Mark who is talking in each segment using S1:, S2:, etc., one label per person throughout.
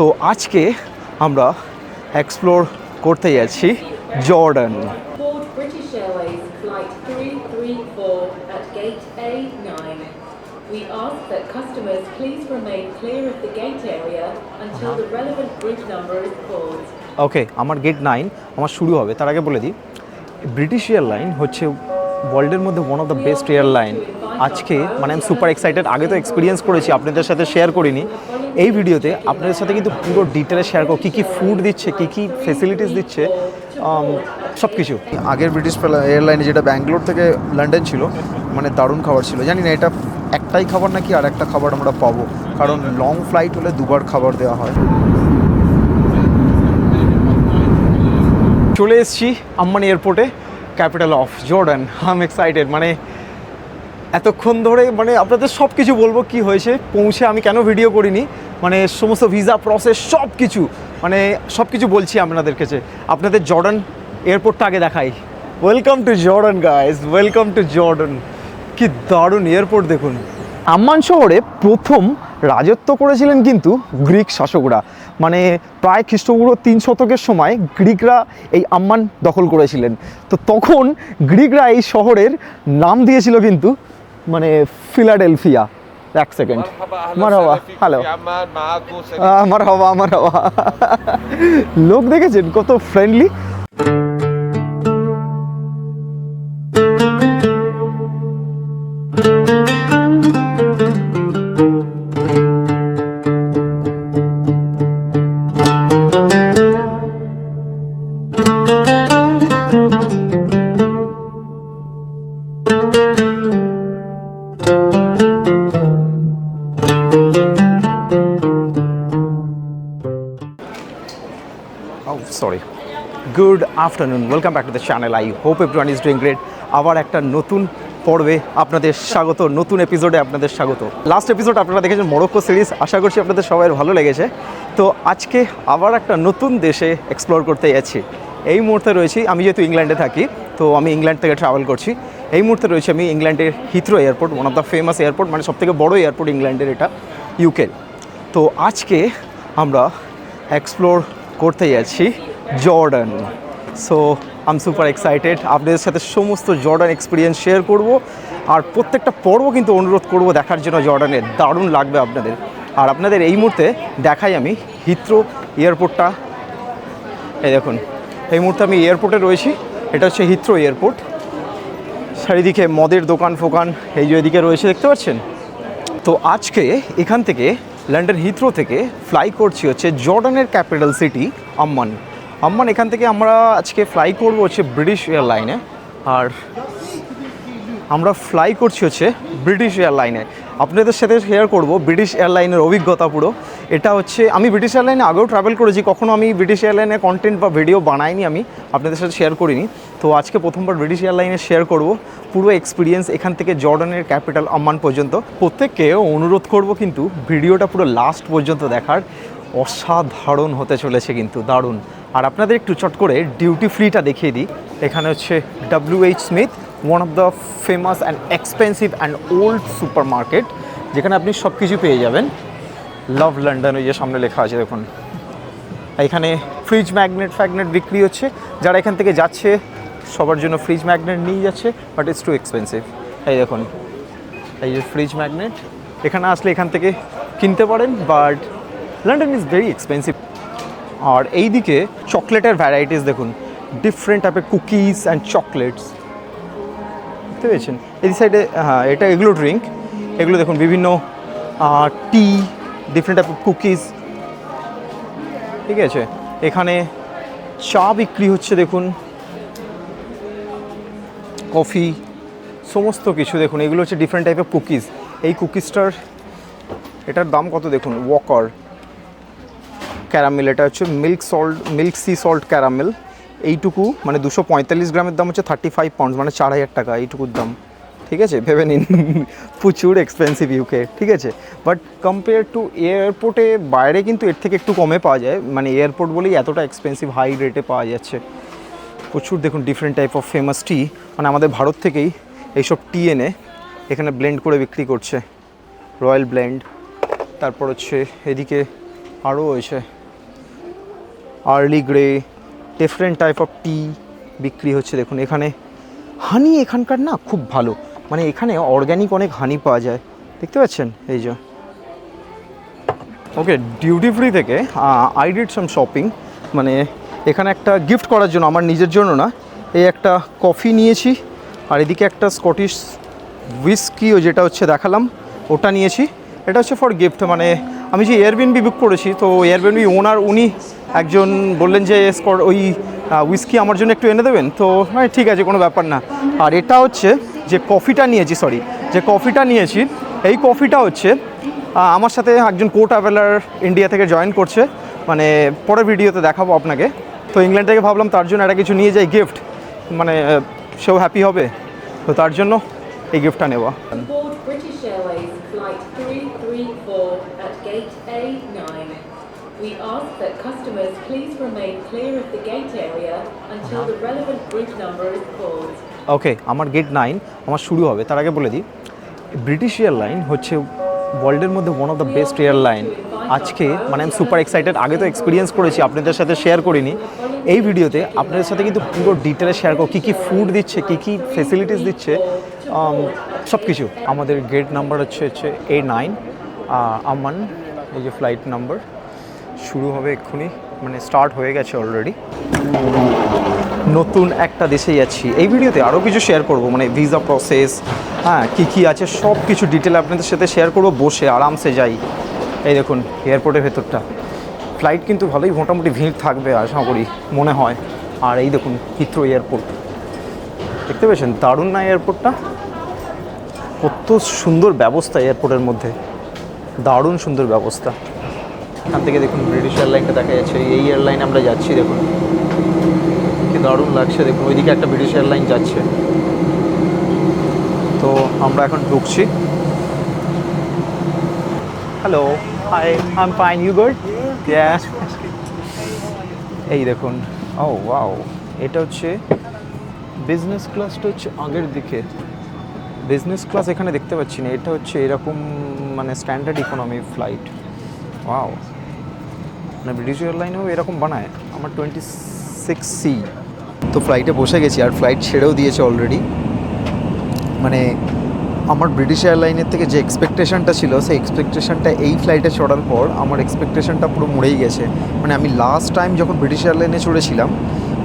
S1: তো আজকে আমরা এক্সপ্লোর করতে যাচ্ছি Jordan
S2: Board British Airways Flight 334 at Gate A9. We ask that customers please remain clear of the gate area until the relevant group number is called.
S1: Okay আমার gate nine আমার শুরু হবে তার আগে বলে দিই ব্রিটিশ এয়ারলাইন হচ্ছে ওয়ার্ল্ডের মধ্যে one of the best airline আজকে মানে আমি সুপার এক্সাইটেড আগে তো এক্সপিরিয়েন্স করেছি আপনাদের সাথে শেয়ার করিনি। এই ভিডিওতে আপনাদের সাথে কিন্তু পুরো ডিটেলে শেয়ার করো কী কী ফুড দিচ্ছে কী কী ফেসিলিটিস দিচ্ছে সব কিছু
S3: আগের ব্রিটিশ এয়ারলাইনে যেটা ব্যাঙ্গালোর থেকে লন্ডন ছিল মানে দারুণ খাবার ছিল। জানি না এটা একটাই খাবার নাকি আর একটা খাবার আমরা পাবো? কারণ লং ফ্লাইট হলে দুবার খাবার দেওয়া হয়।
S1: চলে এসেছি আম্মান এয়ারপোর্টে capital of Jordan I'm excited মানে এতক্ষণ ধরে মানে আপনাদের সব কিছু বলব কি হয়েছে, পৌঁছে আমি কেন ভিডিও করিনি মানে সমস্ত ভিসা প্রসেস সব কিছু মানে সব কিছু বলছি আপনাদের কাছে। আপনাদের জর্ডান এয়ারপোর্টটা আগে দেখাই। Welcome to Jordan guys welcome to Jordan কি দারুণ এয়ারপোর্ট দেখুন। আম্মান শহরে প্রথম রাজত্ব করেছিলেন কিন্তু গ্রিক শাসকরা। মানে প্রায় খ্রিস্টপূর্ব তিন শতকের সময় গ্রিকরা এই আম্মান দখল করেছিলেন। তো তখন গ্রিকরা এই শহরের নাম দিয়েছিল কিন্তু মানে ফিলাডেলফিয়া এক সেকেন্ড আমার হওয়া হ্যালো আমার হওয়া আমার হওয়া লোক দেখেছেন কত friendly afternoon welcome back to the channel I hope everyone is doing great আবার একটা নতুন পর্বে আপনাদের স্বাগত, নতুন এপিসোডে আপনাদের স্বাগত। লাস্ট এপিসোড আপনারা দেখেছেন মরক্কো সিরিজ আশা করছি আপনাদের সবাই ভালো লেগেছে। তো আজকে আবার একটা নতুন দেশে এক্সপ্লোর করতে যাচ্ছি। এই মুহূর্তে রয়েছি, আমি যেহেতু ইংল্যান্ডে থাকি, তো আমি ইংল্যান্ড থেকে ট্রাভেল করছি। এই মুহূর্তে রয়েছে আমি ইংল্যান্ডের Heathrow airport one of the famous airport মানে সবথেকে বড় এয়ারপোর্ট ইংল্যান্ডের এটা ইউকে তো আজকে আমরা এক্সপ্লোর করতে যাচ্ছি Jordan so I'm super excited আপনাদের সাথে সমস্ত জর্ডান এক্সপিরিয়েন্স শেয়ার করব। আর প্রত্যেকটা পর্ব কিন্তু অনুরোধ করব দেখার জন্য জর্ডানের দারুণ লাগবে আপনাদের। আর আপনাদের এই মুহূর্তে দেখাই আমি হিথ্রো এয়ারপোর্টটা এই দেখুন, এই মুহূর্তে আমি এয়ারপোর্টে রয়েছি। এটা হচ্ছে হিথ্রো এয়ারপোর্ট চারিদিকে মদের দোকান ফোকান, এই যে এদিকে রয়েছে, দেখতে পাচ্ছেন? তো আজকে এখান থেকে লন্ডন হিথ্রো থেকে ফ্লাই করছি হচ্ছে জর্ডানের ক্যাপিটাল সিটি আম্মান আম্মান, এখান থেকে আমরা আজকে ফ্লাই করব হচ্ছে ব্রিটিশ এয়ারলাইনে আর আমরা ফ্লাই করছি হচ্ছে ব্রিটিশ এয়ারলাইনে আপনাদের সাথে শেয়ার করব ব্রিটিশ এয়ারলাইনের অভিজ্ঞতা পুরো। এটা হচ্ছে, আমি ব্রিটিশ এয়ারলাইনে আগেও ট্রাভেল করেছি কখনও আমি ব্রিটিশ এয়ারলাইনের কন্টেন্ট বা ভিডিও বানাইনি আমি, আপনাদের সাথে শেয়ার করিনি। তো আজকে প্রথমবার ব্রিটিশ এয়ারলাইনে শেয়ার করব, পুরো এক্সপিরিয়েন্স এখান থেকে জর্ডানের ক্যাপিটাল আম্মান পর্যন্ত। প্রত্যেককে অনুরোধ করব কিন্তু ভিডিওটা পুরো লাস্ট পর্যন্ত দেখার। অসাধারণ হতে চলেছে কিন্তু, দারুণ। আর আপনাদের একটু চট করে ডিউটি ফ্রিটা দেখিয়ে দিই। এখানে হচ্ছে W H Smith one of the famous and expensive and old super market যেখানে আপনি সব কিছু পেয়ে যাবেন। লাভ লন্ডন ওই যে সামনে লেখা আছে, দেখুন। এখানে ফ্রিজ ম্যাগনেট ফ্যাগনেট বিক্রি হচ্ছে। যারা এখান থেকে যাচ্ছে, সবার জন্য ফ্রিজ ম্যাগনেট নিয়ে যাচ্ছে বাট ইটস টু এক্সপেন্সিভ এই দেখুন, এই যে ফ্রিজ ম্যাগনেট এখানে আসলে এখান থেকে কিনতে পারেন but London is very expensive আর এই দিকে চকলেটের ভ্যারাইটিস দেখুন। ডিফারেন্ট টাইপের কুকিজ অ্যান্ড চকলেটস দেখতে পেয়েছেন? এই সাইডে হ্যাঁ এটা এগুলো ড্রিঙ্ক এগুলো দেখুন, বিভিন্ন টি ডিফারেন্ট টাইপ কুকিজ ঠিক আছে? এখানে চা বিক্রি হচ্ছে, দেখুন। কফি, সমস্ত কিছু দেখুন। এগুলো হচ্ছে ডিফারেন্ট টাইপের কুকিজ এই কুকিজটার এটার দাম কত দেখুন? ওয়াকার ক্যারামেল এটা হচ্ছে milk salt milk sea salt caramel এইটুকু মানে দুশো পঁয়তাল্লিশ গ্রামের দাম হচ্ছে থার্টি ফাইভ পাউন্ডস মানে চার হাজার টাকা এইটুকুর দাম। ঠিক আছে? ভেবে নিন। প্রচুর এক্সপেন্সিভ ইউকে ঠিক আছে? বাট কম্পেয়ার টু এয়ারপোর্টে বাইরে কিন্তু এর থেকে একটু কমে পাওয়া যায়। মানে এয়ারপোর্ট বলেই এতটা এক্সপেন্সিভ হাই রেটে পাওয়া যাচ্ছে। প্রচুর দেখুন different type of famous tea মানে আমাদের ভারত থেকেই এইসব টি এনে এখানে ব্লেন্ড করে বিক্রি করছে। রয়্যাল ব্লেন্ড তারপর হচ্ছে এদিকে আরও হয়েছে। Earl Grey different type of tea বিক্রি হচ্ছে। দেখুন, এখানে হানি এখানকার না খুব ভালো। মানে এখানে অর্গ্যানিক অনেক হানি পাওয়া যায়। দেখতে পাচ্ছেন? এই যে। ওকে ডিউটি ফ্রি থেকে আই ডিড সাম শপিং মানে এখানে একটা গিফট করার জন্য, আমার নিজের জন্য না, এই একটা কফি নিয়েছি। আর এদিকে একটা স্কটিশ উইস্কিও যেটা হচ্ছে দেখালাম, ওটা নিয়েছি। এটা হচ্ছে ফর গিফট মানে আমি যে এয়ারবিনবি বুক করেছি, তো এয়ারবিনবি ওনার উনি একজন বললেন যে স্কট ওই উইস্কি আমার জন্য একটু এনে দেবেন? তো হ্যাঁ ঠিক আছে, কোনো ব্যাপার না। আর এটা হচ্ছে যে কফিটা নিয়েছি সরি যে কফিটা নিয়েছি, এই কফিটা হচ্ছে আমার সাথে একজন কো ট্রাভেলার ইন্ডিয়া থেকে জয়েন করছে। মানে পরের ভিডিওতে দেখাবো আপনাকে। তো ইংল্যান্ড থেকে ভাবলাম তার জন্য একটা কিছু নিয়ে যাই গিফট মানে সেও হ্যাপি হবে। তো তার জন্য এই গিফটটা নেওয়া।
S2: We ask that customers please remain clear of the gate area until the relevant group number is called.
S1: Okay আমার গেট নাইন আমার শুরু হবে, তার আগে বলে দিই ব্রিটিশ এয়ারলাইন হচ্ছে ওয়ার্ল্ডের মধ্যে one of the best airline আজকে মানে আমি সুপার এক্সাইটেড আগে তো এক্সপিরিয়েন্স করেছি, আপনাদের সাথে শেয়ার করিনি। এই ভিডিওতে আপনাদের সাথে কিন্তু পুরো ডিটেলে শেয়ার করো কী কী ফুড দিচ্ছে, কী কী ফেসিলিটিস দিচ্ছে সব কিছু আমাদের গেট নাম্বার হচ্ছে হচ্ছে এ নাইন আমান এই যে ফ্লাইট নাম্বার শুরু হবে এক্ষুনি মানে স্টার্ট হয়ে গেছে অলরেডি নতুন একটা দেশে যাচ্ছি এই ভিডিওতে আরও কিছু শেয়ার করব মানে ভিসা প্রসেস হ্যাঁ কী কী আছে, সব কিছু ডিটেল আপনাদের সাথে শেয়ার করব, বসে আরামসে যাই। এই দেখুন এয়ারপোর্টের ভেতরটা। ফ্লাইট কিন্তু ভালোই, মোটামুটি ভিড় থাকবে, আশা করি, মনে হয়। আর এই দেখুন হিথ্রো এয়ারপোর্ট দেখতে পেয়েছেন? দারুণ না এয়ারপোর্টটা কত সুন্দর ব্যবস্থা এয়ারপোর্টের মধ্যে। দারুণ সুন্দর ব্যবস্থা। এখান থেকে দেখুন ব্রিটিশ এয়ারলাইনটা দেখা যাচ্ছে। এই এয়ারলাইনে আমরা যাচ্ছি, দেখুন। কি দারুণ লাগছে, দেখুন। ওইদিকে একটা ব্রিটিশ এয়ারলাইন যাচ্ছে। তো আমরা এখন ঢুকছি। Hello hi I fine you good এই দেখুন ও ওয়াও এটা হচ্ছে বিজনেস ক্লাসটা হচ্ছে আগের দিকে। বিজনেস ক্লাস এখানে দেখতে পাচ্ছি না, এটা হচ্ছে এরকম মানে স্ট্যান্ডার্ড ইকোনমি ফ্লাইট ওয়াও মানে ব্রিটিশ এয়ারলাইনেও এরকম বানায়। আমার টোয়েন্টি সিক্স সি
S3: তো ফ্লাইটে বসে গেছি, আর ফ্লাইট ছেড়েও দিয়েছে অলরেডি মানে আমার ব্রিটিশ এয়ারলাইনের থেকে যে এক্সপেকটেশনটা ছিল, সেই এক্সপেকটেশনটা এই ফ্লাইটে চড়ার পর আমার এক্সপেকটেশনটা পুরো মরেই গেছে। মানে আমি লাস্ট টাইম যখন ব্রিটিশ এয়ারলাইনে চড়েছিলাম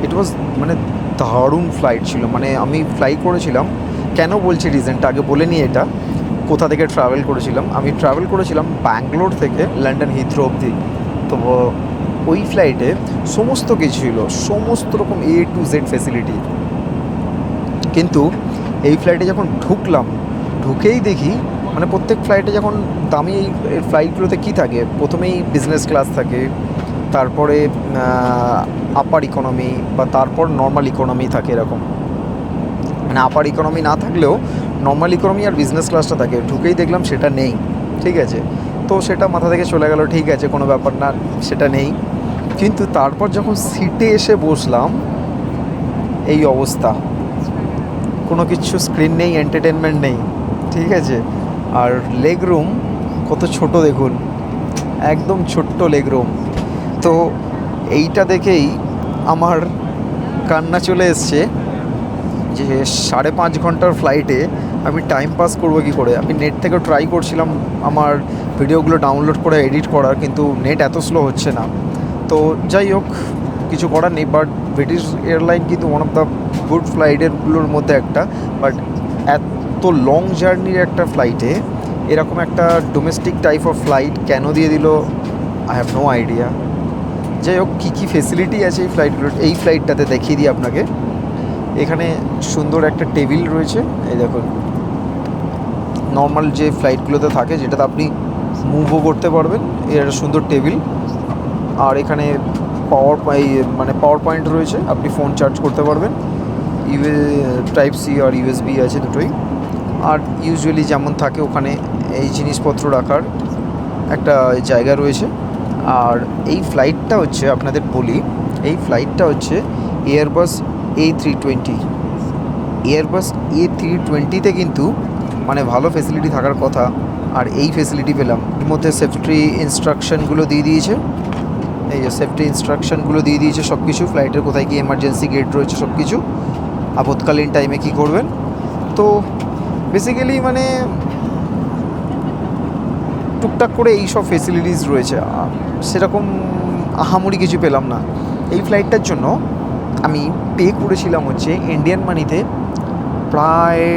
S3: ইট ওয়াজ মানে দারুণ ফ্লাইট ছিল। মানে আমি ফ্লাই করেছিলাম। কেন বলছি রিজনটা আগে বলে নিই এটা। কোথা থেকে ট্রাভেল করেছিলাম? আমি ট্রাভেল করেছিলাম ব্যাঙ্গালোর থেকে লন্ডন হিথ্রো অবধি। তো, ওই ফ্লাইটে সমস্ত কিছু ছিল, সমস্ত রকম এ টু জেড ফেসিলিটি কিন্তু এই ফ্লাইটে যখন ঢুকলাম, ঢুকেই দেখি মানে প্রত্যেক ফ্লাইটে যখন দামি এই ফ্লাইটগুলোতে কী থাকে? প্রথমেই বিজনেস ক্লাস থাকে, তারপরে আপার ইকোনমি বা তারপর নর্মাল ইকোনমি থাকে এরকম। মানে আপার ইকোনমি না থাকলেও নর্মাল ইকোনমি আর বিজনেস ক্লাসটা থাকে ঢুকেই দেখলাম, সেটা নেই, ঠিক আছে? তো সেটা মাথা থেকে চলে গেল, ঠিক আছে, কোনো ব্যাপার না, সেটা নেই। কিন্তু তারপর যখন সিটে এসে বসলাম, এই অবস্থা। কোনো কিছু স্ক্রিন নেই এন্টারটেনমেন্ট নেই, ঠিক আছে? আর লেগ রুম কত ছোট দেখুন, একদম ছোট্ট লেগ রুম তো এইটা দেখেই আমার কান্না চলে এসছে। যে সাড়ে পাঁচ ঘণ্টার ফ্লাইটে আমি টাইম পাস করব কী করে? আমি নেট থেকে ট্রাই করছিলাম আমার ভিডিওগুলো ডাউনলোড করে এডিট করার, কিন্তু নেট এত স্লো হচ্ছে না। তো যাই হোক, কিছু করার নেই বাট ব্রিটিশ এয়ারলাইন কিন্তু ওয়ান অফ দ্য গুড ফ্লাইটেরগুলোর মধ্যে একটা। বাট এত লং জার্নির একটা ফ্লাইটে এরকম একটা ডোমেস্টিক টাইপ অফ ফ্লাইট কেন দিয়ে দিল? আই হ্যাভ নো আইডিয়া যাই হোক, কী কী ফেসিলিটি আছে এই ফ্লাইটগুলোর এই ফ্লাইটটাতে দেখিয়ে দিই আপনাকে। এখানে সুন্দর একটা টেবিল রয়েছে। এই দেখুন। নর্মাল যে ফ্লাইটগুলোতে থাকে, যেটাতে আপনি মুভও করতে পারবেন, এর একটা সুন্দর টেবিল। আর এখানে পাওয়ার মানে পাওয়ার পয়েন্ট রয়েছে, আপনি ফোন চার্জ করতে পারবেন। ইউএ টাইপ সি আর ইউএসবি আছে দুটোই। আর ইউজুয়ালি যেমন থাকে, ওখানে এই জিনিসপত্র রাখার একটা জায়গা রয়েছে। আর এই ফ্লাইটটা হচ্ছে, আপনাদের বলি, এই ফ্লাইটটা হচ্ছে Airbus A three twenty Airbus A three টোয়েন্টিতে কিন্তু মানে ভালো ফেসিলিটি থাকার কথা, আর এই ফেসিলিটি পেলাম। এর মধ্যে সেফটি ইনস্ট্রাকশনগুলো দিয়ে দিয়েছে। এই যে সেফটি ইনস্ট্রাকশনগুলো দিয়ে দিয়েছে সব কিছু ফ্লাইটের কোথায় কি এমার্জেন্সি গেট রয়েছে সব কিছু আপৎকালীন টাইমে কি করবেন? তো বেসিক্যালি মানে টুকটাক করে এই সব ফেসিলিটিস রয়েছে। সেরকম আহামরি কিছু পেলাম না। এই ফ্লাইটটার জন্য আমি পে করেছিলাম হচ্ছে ইন্ডিয়ান মানিতে প্রায়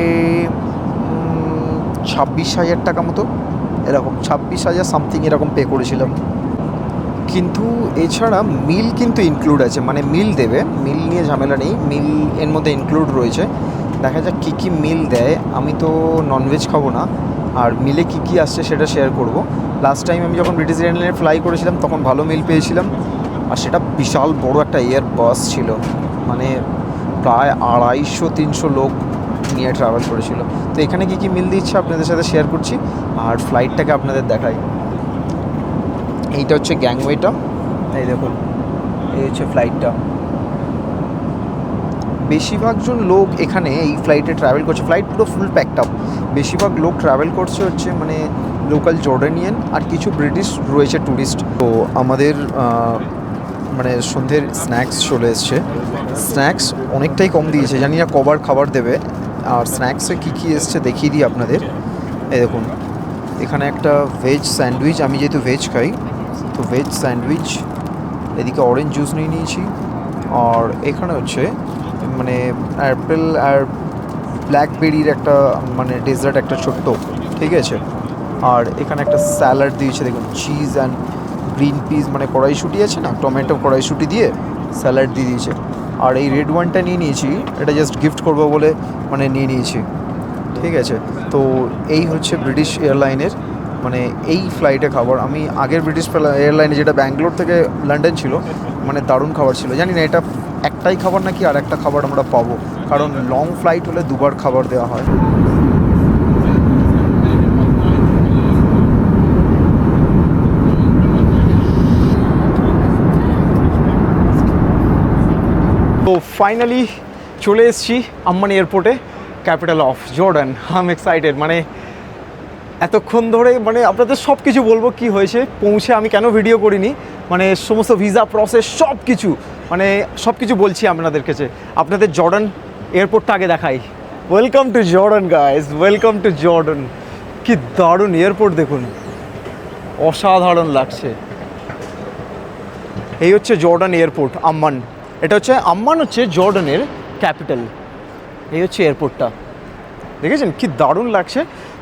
S3: ছাব্বিশ হাজার টাকা মতো, এরকম ছাব্বিশ হাজার সামথিং এরকম পে করেছিলাম। কিন্তু এছাড়া মিল কিন্তু ইনক্লুড আছে মানে মিল দেবে মিল নিয়ে ঝামেলা নেই মিল এর মধ্যে ইনক্লুড রয়েছে। দেখা যাক কী কী মিল দেয়, আমি তো ননভেজ খাব না, আর মিলে কী কী আসছে সেটা শেয়ার করব। লাস্ট টাইম আমি যখন ব্রিটিশ এয়ারলাইনে ফ্লাই করেছিলাম, তখন ভালো মিল পেয়েছিলাম। আর সেটা বিশাল বড় একটা এয়ার বাস ছিল। মানে প্রায় আড়াইশো, তিনশো লোক নিয়ে ট্রাভেল করেছিল। তো এখানে কী কী মিল দিচ্ছে আপনাদের সাথে শেয়ার করছি, আর ফ্লাইটটাকে আপনাদের দেখাই। এইটা হচ্ছে গ্যাংওয়েটা এই দেখুন, এই হচ্ছে ফ্লাইটটা বেশিরভাগজন লোক এখানে এই ফ্লাইটে ট্রাভেল করছে। ফ্লাইট পুরো ফুল প্যাকড আপ বেশিরভাগ লোক ট্রাভেল করছে হচ্ছে মানে লোকাল জর্ডানিয়ান আর কিছু ব্রিটিশ রয়েছে ট্যুরিস্ট তো আমাদের মানে সন্ধ্যের স্ন্যাক্স চলে এসছে। স্ন্যাক্স অনেকটাই কম দিয়েছে, জানি না কবার খাবার দেবে। আর স্ন্যাক্সে কী কী এসছে দেখিয়ে দিই আপনাদের। এই দেখুন, এখানে একটা ভেজ স্যান্ডউইচ আমি যেহেতু ভেজ খাই, তো ভেজ স্যান্ডউইচ এদিকে অরেঞ্জ জুস নিয়ে নিয়েছি। আর এখানে হচ্ছে মানে অ্যাপেল আর ব্ল্যাকবেরির একটা মানে ডেজার্ট একটা ছোট্ট, ঠিক আছে? আর এখানে একটা স্যালাড দিয়েছে, দেখুন চিজ অ্যান্ড গ্রিন পিস মানে কড়াইশুটি আছে না টমেটো কড়াইশুটি দিয়ে স্যালাড দিয়ে দিয়েছে। আর এই রেড ওয়ানটা নিয়ে নিয়েছি, এটা জাস্ট গিফট করব বলে মানে নিয়ে নিয়েছি। ঠিক আছে? তো এই হচ্ছে ব্রিটিশ এয়ারলাইনের মানে এই ফ্লাইটে খাবার। আমি আগের ব্রিটিশ এয়ারলাইনে যেটা ব্যাঙ্গালোর থেকে লন্ডন ছিল মানে দারুণ খাবার ছিল। জানি না, এটা একটাই খাবার নাকি আর একটা খাবার আমরা পাবো। কারণ লং ফ্লাইট হলে দুবার খাবার দেওয়া হয়
S1: তো ফাইনালি চলে এসেছি আম্মান এয়ারপোর্টে capital of Jordan I'm excited মানে এতক্ষণ ধরে মানে আপনাদের সব কিছু বলব কি হয়েছে, পৌঁছে আমি কেন ভিডিও করিনি মানে সমস্ত ভিসা প্রসেস সব কিছু মানে সব কিছু বলছি আপনাদের কাছে। আপনাদের জর্ডান এয়ারপোর্টটা আগে দেখাই। Welcome to Jordan guys welcome to Jordan কি দারুণ এয়ারপোর্ট দেখুন। অসাধারণ লাগছে। এই হচ্ছে জর্ডান এয়ারপোর্ট আম্মান এটা হচ্ছে আম্মান হচ্ছে জর্ডানের ক্যাপিটাল। এই হচ্ছে এয়ারপোর্টটা। দেখেছেন? কি দারুণ লাগছে।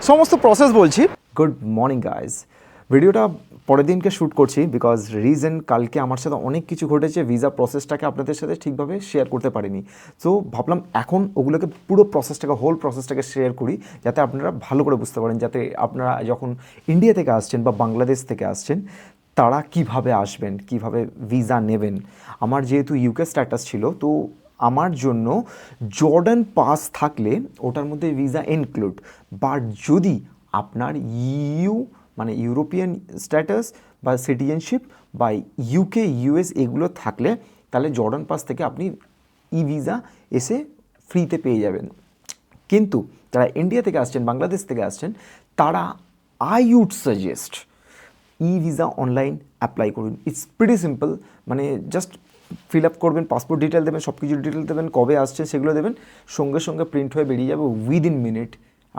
S1: সমস্ত প্রসেস বলছি। গুড মর্নিং গাইজ ভিডিওটা পরের দিনকে শ্যুট করছি বিকজ রিজন কালকে আমার সাথে অনেক কিছু ঘটেছে ভিসা প্রসেসটাকে আপনাদের সাথে ঠিকভাবে শেয়ার করতে পারিনি। তো ভাবলাম এখন ওগুলোকে পুরো প্রসেসটাকে হোল প্রসেসটাকে শেয়ার করি, যাতে আপনারা ভালো করে বুঝতে পারেন, যাতে আপনারা যখন ইন্ডিয়া থেকে আসছেন বা বাংলাদেশ থেকে আসছেন, তারা কীভাবে আসবেন, কীভাবে ভিসা নেবেন। আমার যেহেতু ইউকে স্ট্যাটাস ছিল, তো আমার জন্য জর্ডান পাস থাকলে ওটার মধ্যে ভিসা ইনক্লুড বাট যদি আপনার ইউ মানে ইউরোপিয়ান স্ট্যাটাস বা সিটিজেনশিপ বা ইউকে ইউএস এগুলো থাকলে, তাহলে জর্ডান পাস থেকে আপনি ই ভিসা এসে ফ্রিতে পেয়ে যাবেন। কিন্তু যারা ইন্ডিয়া থেকে আসছেন বাংলাদেশ থেকে আসছেন, তারা I would suggest e visa online apply করুন। ইটস প্রিটি সিম্পল মানে জাস্ট ফিল আপ করবেন পাসপোর্ট ডিটেল দেবেন সব কিছু ডিটেল দেবেন, কবে আসছে সেগুলো দেবেন, সঙ্গে সঙ্গে প্রিন্ট হয়ে বেরিয়ে যাবে উইদিন মিনিট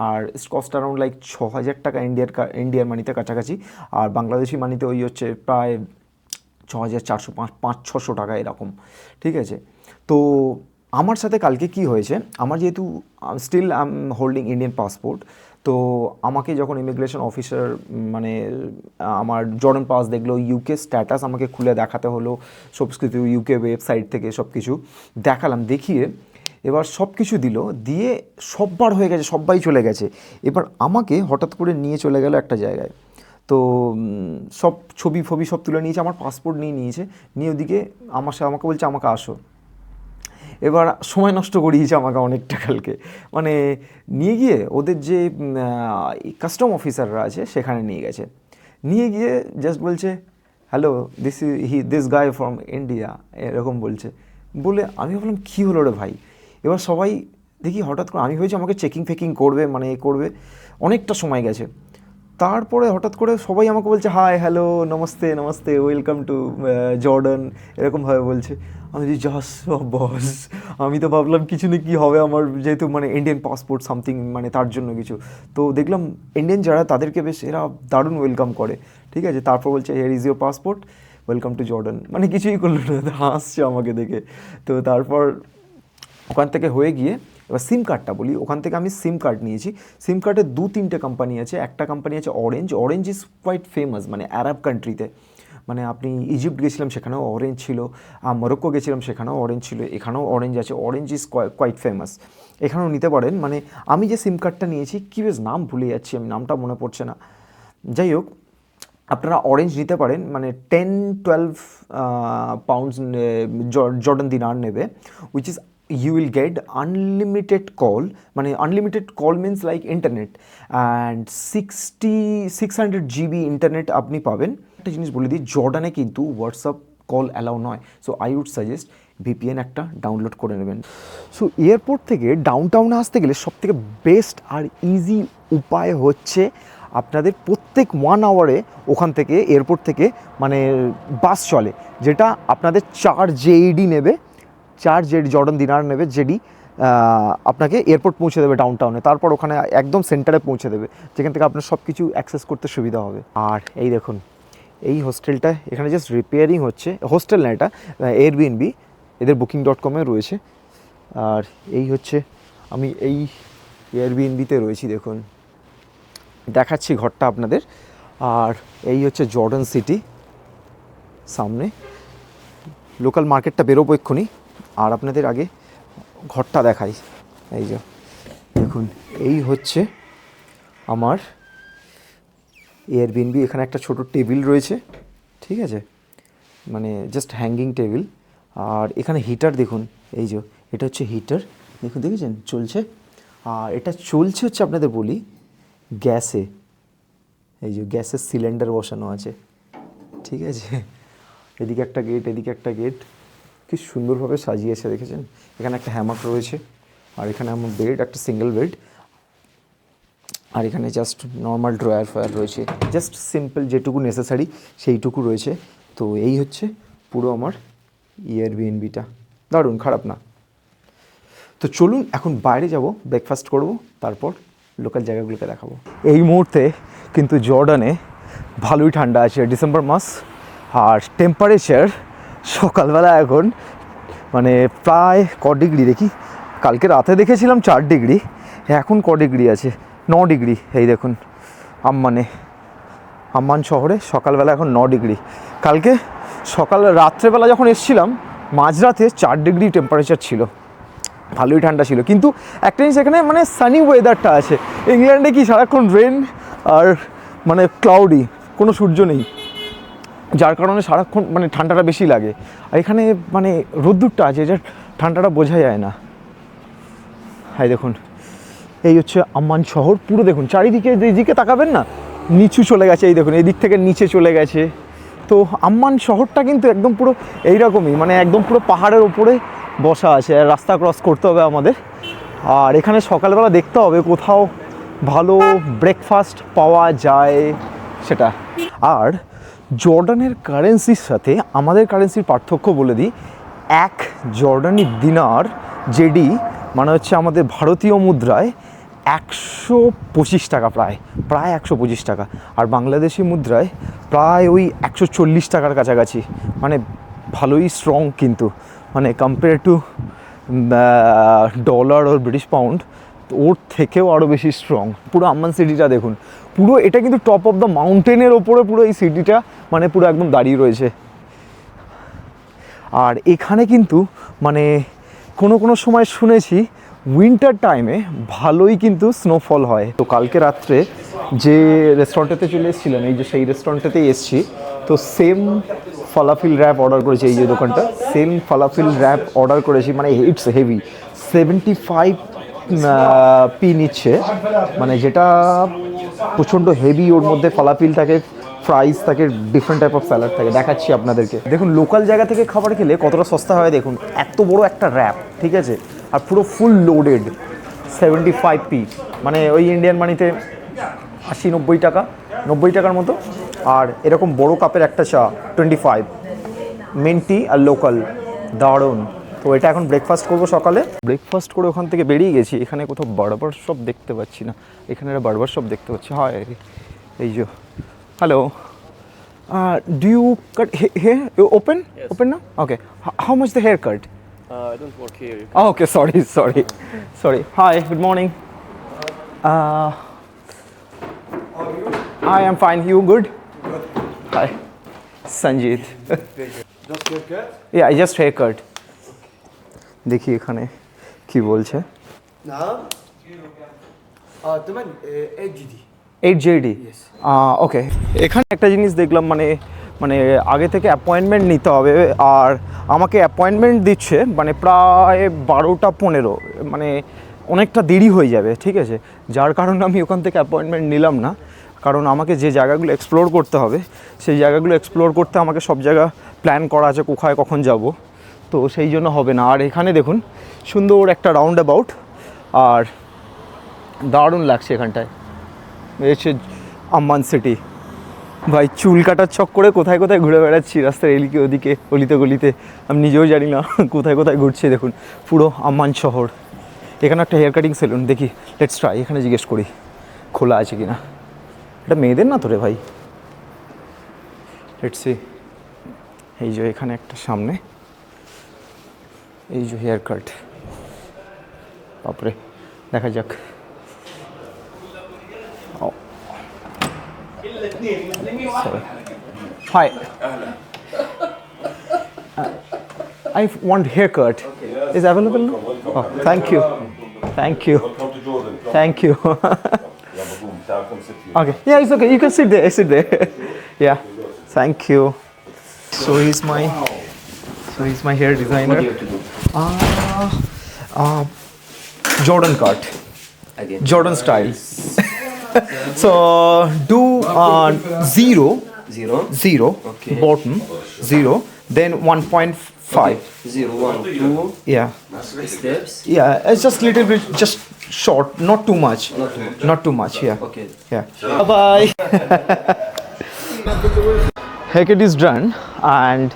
S1: আর কস্ট অ্যারাউন্ড লাইক ছ হাজার টাকা ইন্ডিয়ার ইন্ডিয়ার মানিতে কাছাকাছি। আর বাংলাদেশি মানিতে ওই হচ্ছে প্রায় ছ হাজার চারশো পাঁচ পাঁচ, ছশো টাকা এরকম। ঠিক আছে? তো আমার সাথে কালকে কি হয়েছে? আমার যেহেতু still I am holding Indian passport তো আমাকে যখন ইমিগ্রেশন অফিসার মানে আমার জর্ডান পাস দেখল ইউকে স্ট্যাটাস আমাকে খুলে দেখাতে হলো সব কিছু ইউকে ওয়েবসাইট থেকে সব কিছু দেখালাম, দেখিয়ে এবার সব কিছু দিল, দিয়ে সববার হয়ে গেছে সবাই চলে গেছে। এবার আমাকে হঠাৎ করে নিয়ে চলে গেল একটা জায়গায়। তো সব ছবি ফবি সব তুলে নিয়েছে, আমার পাসপোর্ট নিয়ে নিয়েছে, নিয়ে ওদিকে আমার আমাকে বলছে, আমাকে আসো। এবার সময় নষ্ট করিয়েছে আমাকে অনেকটা কালকে। মানে নিয়ে গিয়ে ওদের যে কাস্টম অফিসাররা আছে সেখানে নিয়ে গেছে। নিয়ে গিয়ে জাস্ট বলছে hello this is he this guy from India এরকম বলছে। বলে আমি ভাবলাম, কী হলো রে ভাই? এবার সবাই দেখি হঠাৎ করে, আমি ভেবেছি আমাকে চেকিং ফেকিং করবে মানে এ করবে। অনেকটা সময় গেছে। তারপরে হঠাৎ করে সবাই আমাকে বলছে hi hello namaste namaste welcome to Jordan এরকমভাবে বলছে। আমি যে জাস বস আমি তো ভাবলাম, কিছু না কি হবে আমার, যেহেতু মানে ইন্ডিয়ান পাসপোর্ট সামথিং মানে তার জন্য কিছু। তো দেখলাম ইন্ডিয়ান যারা, তাদেরকে বেশ এরা দারুণ ওয়েলকাম করে, ঠিক আছে? তারপর বলছে here is your passport welcome to Jordan মানে কিছুই করল না, হাসছে আমাকে দেখে। তো তারপর ওখান থেকে হয়ে গিয়ে এবার সিম কার্ডটা বলি, ওখান থেকে আমি সিম কার্ড নিয়েছি। সিম কার্ডে দু তিনটে কোম্পানি আছে, একটা কোম্পানি আছে Orange Orange is quite famous মানে আরব কান্ট্রিতে মানে আপনি ইজিপ্ট গেছিলাম, সেখানেও অরেঞ্জ ছিল। মরক্কো গেছিলাম, সেখানেও অরেঞ্জ ছিল। এখানেও অরেঞ্জ আছে। অরেঞ্জ ইজ কোয়াইট ফেমাস এখানেও নিতে পারেন। মানে আমি যে সিম কার্ডটা নিয়েছি, কী বেশ নাম ভুলে যাচ্ছি আমি, নামটা মনে পড়ছে না। যাই হোক, আপনারা অরেঞ্জ নিতে পারেন। মানে ten twelve pounds Jordan dinar নেবে which is you will get unlimited call মানে unlimited call means like internet and sixty six hundred GB internet আপনি পাবেন। একটা জিনিস বলে দিই, জর্ডানে কিন্তু হোয়াটসঅ্যাপ কল অ্যালাউ নয়। So I would suggest VPN একটা ডাউনলোড করে নেবেন। সো এয়ারপোর্ট থেকে ডাউন টাউনে আসতে গেলে সবথেকে বেস্ট আর ইজি উপায় হচ্ছে আপনাদের প্রত্যেক ওয়ান আওয়ারে ওখান থেকে এয়ারপোর্ট থেকে মানে বাস চলে, যেটা আপনাদের চার জেইডি নেবে। চার জেডি, জর্ডন দিনার নেবে জেডি আপনাকে এয়ারপোর্ট পৌঁছে দেবে ডাউন টাউনে তারপর ওখানে একদম সেন্টারে পৌঁছে দেবে। যেখান থেকে আপনার সব কিছু অ্যাক্সেস করতে সুবিধা হবে। আর এই দেখুন, এই হোস্টেলটা এখানে জাস্ট রিপেয়ারিং হচ্ছে। হোস্টেল না এটা এয়ারবিএনবি এদের বুকিং ডট কমে রয়েছে। আর এই হচ্ছে, আমি এই এয়ারবিএনবিতে রয়েছি, দেখুন। দেখাচ্ছি ঘরটা আপনাদের। আর এই হচ্ছে জর্ডন সিটি। সামনে লোকাল মার্কেটটা বেরোবো এক্ষুনি। আর আপনাদের আগে ঘরটা দেখাই। এই যে, দেখুন, এই হচ্ছে আমার এয়ার এয়ারবিএনবি এখানে একটা ছোট টেবিল রয়েছে, ঠিক আছে? মানে জাস্ট হ্যাঙ্গিং টেবিল আর এখানে হিটার দেখুন, এই যে, এটা হচ্ছে হিটার দেখুন, দেখেছেন? চলছে। আর এটা চলছে হচ্ছে আপনাদের বলি গ্যাসে। এই যে, গ্যাসের সিলিন্ডার বসানো আছে, ঠিক আছে? এদিকে একটা গেট এদিকে একটা গেট কি সুন্দরভাবে সাজিয়েছে দেখেছেন? এখানে একটা হ্যামাক রয়েছে, আর এখানে আমার বেড একটা সিঙ্গেল বেড আর এখানে জাস্ট নর্মাল ড্রয়ার ফয়ার রয়েছে। জাস্ট সিম্পল যেটুকু নেসেসারি সেইটুকু রয়েছে। তো এই হচ্ছে পুরো আমার ইয়ারবিএনবিটা দারুণ, খারাপ না? তো চলুন এখন বাইরে যাব ব্রেকফাস্ট করব, তারপর লোকাল জায়গাগুলোকে দেখাবো। এই মুহূর্তে কিন্তু জর্ডানে ভালোই ঠান্ডা আছে ডিসেম্বর মাস, আর টেম্পারেচার সকালবেলা এখন মানে প্রায় ক ডিগ্রি দেখি, কালকে রাতে দেখেছিলাম চার ডিগ্রি, এখন ক ডিগ্রি আছে, ন ডিগ্রি, এই দেখুন, আম্মানে, আম্মান শহরে সকালবেলা এখন ন ডিগ্রি, কালকে সকাল, রাত্রেবেলা যখন এসছিলাম, মাঝরাতে চার ডিগ্রি টেম্পারেচার ছিল, ভালোই ঠান্ডা ছিল, কিন্তু একটা জিনিস এখানে মানে সানি ওয়েদারটা আছে, ইংল্যান্ডে কি সারাক্ষণ রেন আর মানে ক্লাউডি কোনো সূর্য নেই যার কারণে সারাক্ষণ মানে ঠান্ডাটা বেশি লাগে। আর এখানে মানে রোদ্দুরটা আছে যে ঠান্ডাটা বোঝা যায় না। হাই, দেখুন। এই হচ্ছে আম্মান শহর, পুরো দেখুন, চারিদিকে যেদিকে তাকাবেন না, নিচু চলে গেছে, এই দেখুন এই দিক থেকে নিচে চলে গেছে। তো আম্মান শহরটা কিন্তু একদম পুরো এইরকমই মানে একদম পুরো পাহাড়ের ওপরে বসা আছে, আর রাস্তা ক্রস করতে হবে আমাদের। আর এখানে সকালবেলা দেখতে হবে কোথাও ভালো ব্রেকফাস্ট পাওয়া যায় সেটা। আর জর্ডানের কারেন্সির সাথে আমাদের কারেন্সির পার্থক্য বলে দিই। এক জর্ডানি দিনার জেডি মানে হচ্ছে আমাদের ভারতীয় মুদ্রায় একশো পঁচিশ টাকা প্রায় প্রায় একশো পঁচিশ টাকা। আর বাংলাদেশি মুদ্রায় প্রায় ওই একশো চল্লিশ টাকার কাছাকাছি। মানে ভালোই স্ট্রং কিন্তু। মানে compare to dollar or British pound ওর থেকেও আরও বেশি স্ট্রং পুরো আম্মান সিটিটা দেখুন। পুরো এটা কিন্তু টপ অফ দ্য মাউন্টেনের ওপরে পুরো এই সিটিটা মানে পুরো একদম দাঁড়িয়ে রয়েছে। আর এখানে কিন্তু মানে কোনো কোনো সময় শুনেছি উইন্টার টাইমে ভালোই কিন্তু স্নোফল হয়। তো কালকে রাত্রে যে রেস্টুরেন্টেতে চলে এসেছিলাম এই যে সেই রেস্টুরেন্টেতেই এসেছি, তো সেম ফলাফিল র্যাপ অর্ডার করেছি এই যে দোকানটা। সেম ফলাফিল র্যাপ অর্ডার করেছি মানে it's heavy seventy five p নিচ্ছে। মানে যেটা প্রচণ্ড হেভি ওর মধ্যে ফলাফিল থাকে ফ্রাইস থাকে ডিফারেন্ট টাইপ অফ স্যালাড থাকে। দেখাচ্ছি আপনাদেরকে। দেখুন লোকাল জায়গা থেকে খাবার খেলে কতটা সস্তা হয়, দেখুন, এত বড় একটা র্যাপ ঠিক আছে? আর পুরো full loaded seventy five p মানে ওই ইন্ডিয়ান মানিতে আশি, নব্বই টাকা, নব্বই টাকার মতো। আর এরকম বড় কাপের একটা চা টোয়েন্টি ফাইভ মিন্টি আর লোকাল দারুণ। তো এটা এখন ব্রেকফাস্ট করব সকালে। ব্রেকফাস্ট করে ওখান থেকে বেরিয়ে গেছি। এখানে কোথাও বার্বার শপ দেখতে পাচ্ছি না। এখানে একটা বার্বার শপ দেখতে পাচ্ছি। হয় এই যে hello do you cut hey open open না okay how much the hair cut
S4: Uh, I don't work here. You
S1: Oh, okay, sorry, sorry, sorry. Hi, good morning. Uh, I am fine. You good? Hi, Sanjit.
S4: Just cat?
S1: yeah, I just haircut. দেখি এখানে কি বলছে। Eight JD ওকে এখানে একটা জিনিস দেখলাম মানে মানে আগে থেকে অ্যাপয়েন্টমেন্ট নিতে হবে আর আমাকে অ্যাপয়েন্টমেন্ট দিচ্ছে মানে প্রায় বারোটা পনেরো মানে অনেকটা দেরি হয়ে যাবে ঠিক আছে? যার কারণে আমি ওখান থেকে অ্যাপয়েন্টমেন্ট নিলাম না কারণ আমাকে যে জায়গাগুলো এক্সপ্লোর করতে হবে সেই জায়গাগুলো এক্সপ্লোর করতে আমাকে সব জায়গা প্ল্যান করা আছে কোথায় কখন যাব। তো সেই জন্য হবে না। আর এখানে দেখুন, সুন্দর একটা রাউন্ড অ্যাবাউট আর দারুণ লাগছে এখানটায়। এসে আম্মান সিটি। ভাই, চুল কাটার চক করে কোথায় কোথায় ঘুরে বেড়াচ্ছি, রাস্তার এদিকে ওদিকে, অলিতে গলিতে। আমি নিজেও জানি না কোথায় কোথায় ঘুরছে, দেখুন। পুরো আম্মান শহর। এখানে একটা হেয়ার কাটিং সেলুন দেখি লেটস ট্রাই এখানে জিজ্ঞেস করি, খোলা আছে কি না এটা মেয়েদের না তো রে ভাই? লেটস সি এই যে এখানে একটা সামনে। এই যে হেয়ার কাট বাপরে দেখা যাক Oh. Sorry. Hi. Uh, I want haircut. Is available now? Oh, thank you. Thank you.
S5: Come to Jordan. Come.
S1: Thank you.
S5: Yeah, but boom, Sal, come sit here.
S1: okay. Yeah, it's okay. You can sit there. Sit there. yeah. Thank you. So he's my. So he's my hair designer.
S6: What do you have to do?
S1: Ah, uh, Jordan cut.
S6: Again.
S1: Jordan style. so do uh, zero,
S6: Zero.
S1: zero,
S6: Okay.
S1: bottom, zero, then 1.5.
S6: Zero, one, two
S1: Yeah,
S6: steps.
S1: yeah, it's just little bit, just short, not too much.
S6: Not too much.
S1: Not too much, yeah.
S6: Okay.
S1: Yeah. Bye bye. Haircut it is done and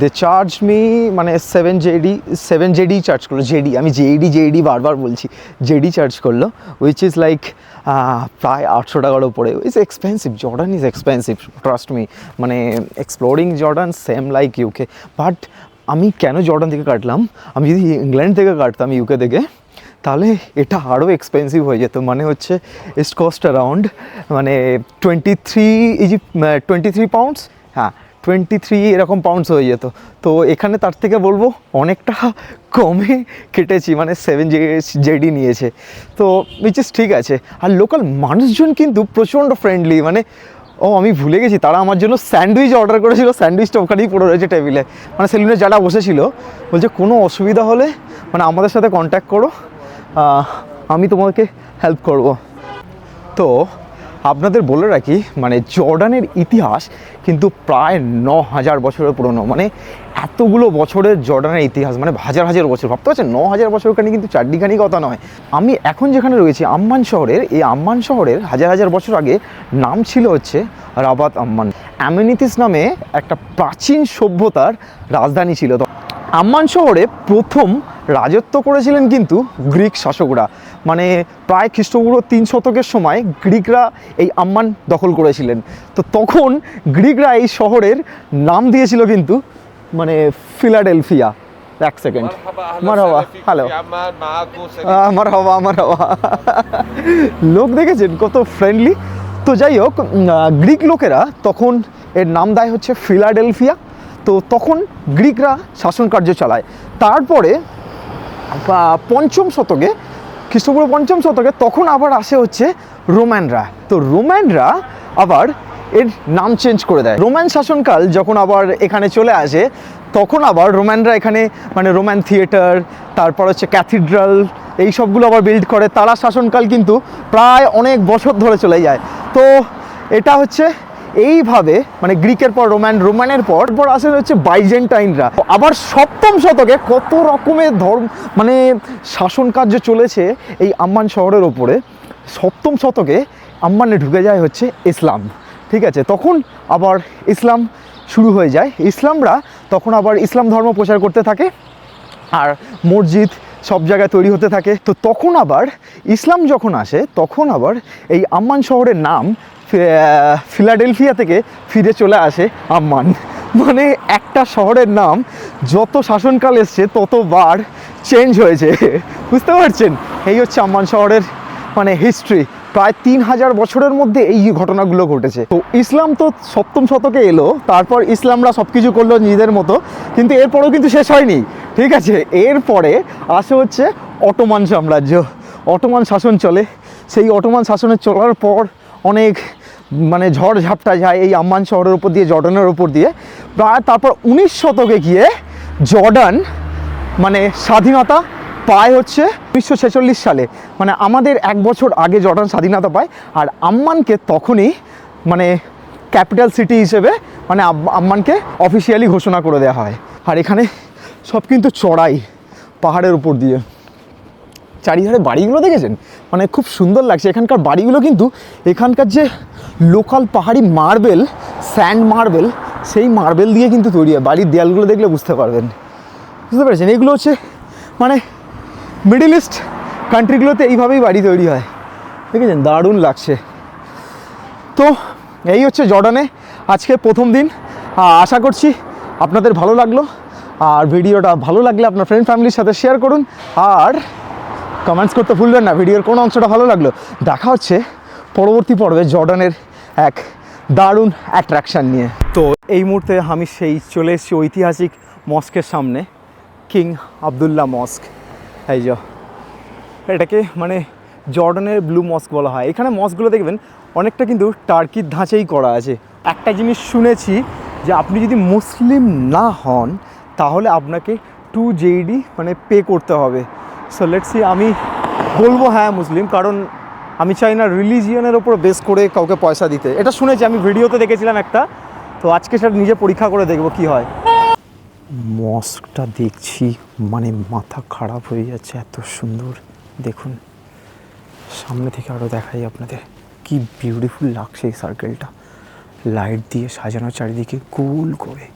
S1: they charge me মানে seven JD seven JD charge করল JD আমি JD JD বারবার বলছি JD charge করল which is like প্রায় আটশো টাকার উপরে। Is expensive Jordan is expensive trust me মানে exploring Jordan same like UK but আমি কেন জর্ডান থেকে কাটলাম? আমি যদি ইংল্যান্ড থেকে কাটতাম ইউকে থেকে, তাহলে এটা আরও এক্সপেন্সিভ হয়ে যেত। মানে হচ্ছে ইটস কস্ট অ্যারাউন্ড মানে twenty three easy twenty three pounds হ্যাঁ। টোয়েন্টি থ্রি এরকম পাউন্ডস হয়ে যেত। তো এখানে তার থেকে বলব, অনেকটা কমে কেটেছি মানে সেভেন জেডি নিয়েছে। তো উইচ ইস ঠিক আছে। আর লোকাল মানুষজন কিন্তু প্রচণ্ড ফ্রেন্ডলি মানে ও আমি ভুলে গেছি, তারা আমার জন্য স্যান্ডউইচ অর্ডার করেছিল স্যান্ডউইচটা ওখানেই পড়ে রয়েছে টেবিলে মানে সেলুনে যারা বসেছিল, বলছে কোনো অসুবিধা হলে মানে আমাদের সাথে কন্ট্যাক্ট করো আমি তোমাকে হেল্প করব। তো আপনাদের বলে রাখি মানে জর্ডানের ইতিহাস কিন্তু প্রায় ন হাজার বছরের পুরনো। মানে এতগুলো বছরের জর্ডানের ইতিহাস মানে হাজার হাজার বছর। ভাবতে পারছেন? ন হাজার বছরখানি কিন্তু চারদিখানি কথা নয়। আমি এখন যেখানে রয়েছি আম্মান শহরের, এই আম্মান শহরের হাজার হাজার বছর আগে নাম ছিল হচ্ছে রাবাত আম্মান অ্যামিনিতিস নামে একটা প্রাচীন সভ্যতার রাজধানী ছিল। তো আম্মান শহরে প্রথম রাজত্ব করেছিলেন কিন্তু গ্রিক শাসকরা। মানে প্রায় খ্রিস্টপূর্ব তিন শতকের সময় গ্রিকরা এই আম্মান দখল করেছিলেন। তো তখন গ্রিকরা এই শহরের নাম দিয়েছিল কিন্তু মানে ফিলাডেলফিয়া। এক সেকেন্ড। আমার হওয়া হ্যালো। আমার হওয়া আমার হওয়া লোক দেখেছেন কত ফ্রেন্ডলি তো যাই হোক গ্রিক লোকেরা তখন এর নাম দেয় হচ্ছে ফিলাডেলফিয়া। তো তখন গ্রিকরা শাসন কার্য চালায়। তারপরে পঞ্চম শতকে, খ্রিস্টপূর্ব পঞ্চম শতকে তখন আবার আসে হচ্ছে রোম্যানরা। তো রোম্যানরা আবার এর নাম চেঞ্জ করে দেয়। রোমান শাসনকাল যখন আবার এখানে চলে আসে, তখন আবার রোম্যানরা এখানে মানে রোম্যান থিয়েটার, তারপর হচ্ছে ক্যাথিড্রাল, এই সবগুলো আবার বিল্ড করে। তারা শাসনকাল কিন্তু প্রায় অনেক বছর ধরে চলে যায়। তো এটা হচ্ছে এইভাবে মানে গ্রিকের পর রোমান রোমানের পর পর আসেন হচ্ছে বাইজেন্টাইনরা। আবার সপ্তম শতকে কত রকমের ধর্ম মানে শাসন কার্য চলেছে এই আম্মান শহরের ওপরে। সপ্তম শতকে আম্মানে ঢুকে যায় হচ্ছে ইসলাম। ঠিক আছে, তখন আবার ইসলাম শুরু হয়ে যায়। ইসলামরা তখন আবার ইসলাম ধর্ম প্রচার করতে থাকে। আর মসজিদ সব জায়গায় তৈরি হতে থাকে। তো তখন আবার ইসলাম যখন আসে, তখন আবার এই আম্মান শহরের নাম ফিলাডেলফিয়া থেকে ফিরে চলে আসে আম্মান। মানে একটা শহরের নাম যত শাসনকাল এসছে, ততবার চেঞ্জ হয়েছে। বুঝতে পারছেন? এই হচ্ছে আম্মান শহরের মানে হিস্ট্রি প্রায় তিন হাজার বছরের মধ্যে এই ঘটনাগুলো ঘটেছে। তো ইসলাম তো সপ্তম শতকে এলো, তারপর ইসলামরা সব কিছু করল নিজেদের মতো, কিন্তু এরপরেও কিন্তু শেষ হয়নি। ঠিক আছে, এরপরে আসে হচ্ছে অটোমান সাম্রাজ্য। অটোমান শাসন চলে। সেই অটোমান শাসনের চলার পর অনেক মানে ঝড় ঝাপটা যায় এই আম্মান শহরের উপর দিয়ে, জর্ডানের উপর দিয়ে। প্রায় তারপর উনিশ শতকে গিয়ে জর্ডান মানে স্বাধীনতা পায় হচ্ছে উনিশশো ছেচল্লিশ সালে। মানে আমাদের এক বছর আগে জর্ডান স্বাধীনতা পায়, আর আম্মানকে তখনই মানে ক্যাপিটাল সিটি হিসেবে মানে আম- আম্মানকে অফিসিয়ালি ঘোষণা করে দেওয়া হয়। আর এখানে সব কিন্তু চড়াই পাহাড়ের উপর দিয়ে। চারিধারে বাড়িগুলো দেখেছেন? মানে খুব সুন্দর লাগছে। এখানকার বাড়িগুলো কিন্তু, এখানকার যে লোকাল পাহাড়ি মার্বেল, স্যান্ড মার্বেল, সেই মার্বেল দিয়ে কিন্তু তৈরি হয়। বাড়ির দেয়ালগুলো দেখলে বুঝতে পারবেন। বুঝতে পেরেছেন? এগুলো হচ্ছে মানে মিডিল ইস্ট কান্ট্রিগুলোতে এইভাবেই বাড়ি তৈরি হয়। দেখেছেন? দারুণ লাগছে। তো এই হচ্ছে জর্ডানে। আজকে প্রথম দিন। আশা করছি আপনাদের ভালো লাগল। আর ভিডিওটা ভালো লাগলে আপনার ফ্রেন্ড ফ্যামিলির সাথে শেয়ার করুন। আর কমেন্টস করতে ভুলবেন না। ভিডিওর কোন অংশটা ভালো লাগল। দেখা হচ্ছে পরবর্তী পর্বে জর্ডানের এক দারুণ অ্যাট্রাকশান নিয়ে। তো এই মুহূর্তে আমি সেই চলে এসেছি ঐতিহাসিক মস্কের সামনে। কিং আবদুল্লাহ মস্ক এই যে এটাকে মানে জর্ডানের ব্লু মস্ক বলা হয়। এখানে মস্কগুলো দেখবেন, অনেকটা কিন্তু টার্কির ধাঁচেই করা আছে। একটা জিনিস শুনেছি যে আপনি যদি মুসলিম না হন, তাহলে আপনাকে টু জেইডি মানে পে করতে হবে। সো লেটস আমি বলব হ্যাঁ মুসলিম, কারণ আমি চাই না রিলিজিয়নের ওপর বেস করে কাউকে পয়সা দিতে। এটা শুনেছি, আমি ভিডিওতে দেখেছিলাম একটা। তো আজকে সেটা নিজে পরীক্ষা করে দেখব কি হয়। মস্কটা দেখছি মানে মাথা খারাপ হয়ে যাচ্ছে, এত সুন্দর। দেখুন, সামনে থেকে আরও দেখাই আপনাদের। কি বিউটিফুল লাগছে এই সার্কেলটা লাইট দিয়ে সাজানো চারিদিকে গোল করে।